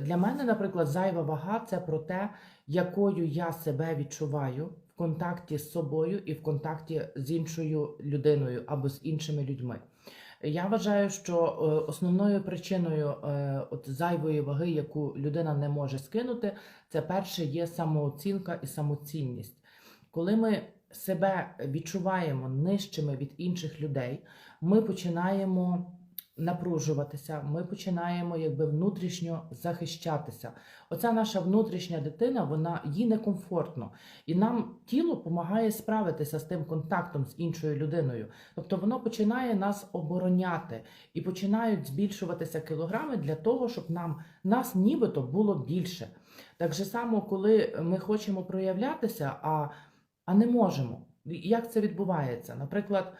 для мене, наприклад, зайва вага це про те, якою я себе відчуваю в контакті з собою і в контакті з іншою людиною або з іншими людьми. Я вважаю, що е, основною причиною е, от зайвої ваги, яку людина не може скинути, це перше є самооцінка і самоцінність. Коли ми себе відчуваємо нижчими від інших людей, ми починаємо напружуватися, ми починаємо якби внутрішньо захищатися. Оця наша внутрішня дитина, вона їй некомфортно, і нам тіло допомагає справитися з тим контактом з іншою людиною. Тобто воно починає нас обороняти і починають збільшуватися кілограми для того, щоб нам нас нібито було більше. Так же само, коли ми хочемо проявлятися, а, а не можемо. Як це відбувається? Наприклад,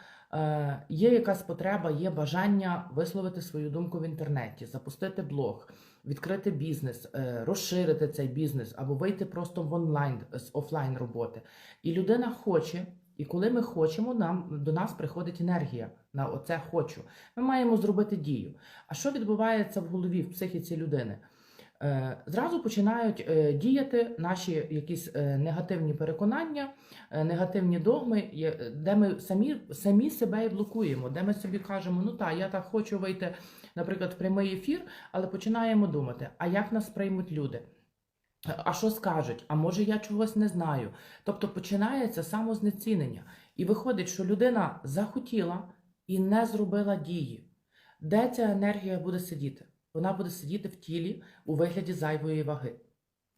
є якась потреба, є бажання висловити свою думку в інтернеті, запустити блог, відкрити бізнес, е, розширити цей бізнес або вийти просто в онлайн з офлайн роботи. І людина хоче, і коли ми хочемо, нам до нас приходить енергія на оце хочу. Ми маємо зробити дію. А що відбувається в голові, в психіці людини? Е, Зразу починають е, діяти наші якісь е, негативні переконання, негативні догми, де ми самі, самі себе і блокуємо, де ми собі кажемо, ну так, я так хочу вийти, наприклад, в прямий ефір, але починаємо думати, а як нас приймуть люди? А що скажуть? А може я чогось не знаю? Тобто починається самознецінення. І виходить, що людина захотіла і не зробила дії. Де ця енергія буде сидіти? Вона буде сидіти в тілі у вигляді зайвої ваги.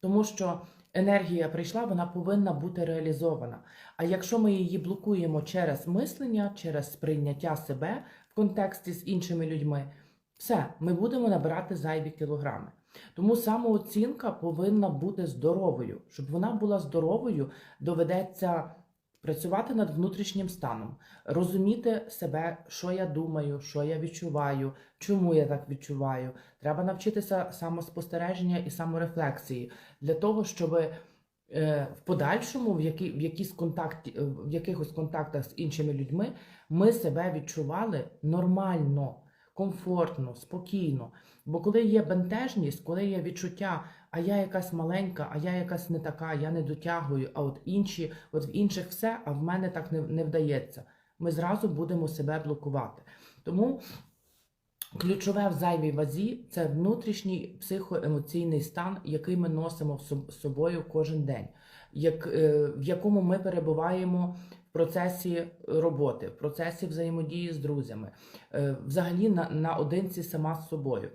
Тому що енергія прийшла, вона повинна бути реалізована. А якщо ми її блокуємо через мислення, через сприйняття себе в контексті з іншими людьми, все, ми будемо набирати зайві кілограми. Тому самооцінка повинна бути здоровою. Щоб вона була здоровою, доведеться працювати над внутрішнім станом, розуміти себе, що я думаю, що я відчуваю, чому я так відчуваю. Треба навчитися самоспостереження і саморефлексії для того, щоб е, в подальшому, в, які, в, якісь контакті, е, в якихось контактах з іншими людьми, ми себе відчували нормально, комфортно, спокійно. Бо коли є бентежність, коли є відчуття, а я якась маленька, а я якась не така, я не дотягую, а от інші, от в інших все, а в мене так не, не вдається. Ми зразу будемо себе блокувати. Тому ключове в зайвій вазі це внутрішній психоемоційний стан, який ми носимо з собою кожен день, як, е, в якому ми перебуваємо в процесі роботи, в процесі взаємодії з друзями, е, взагалі на, наодинці сама з собою.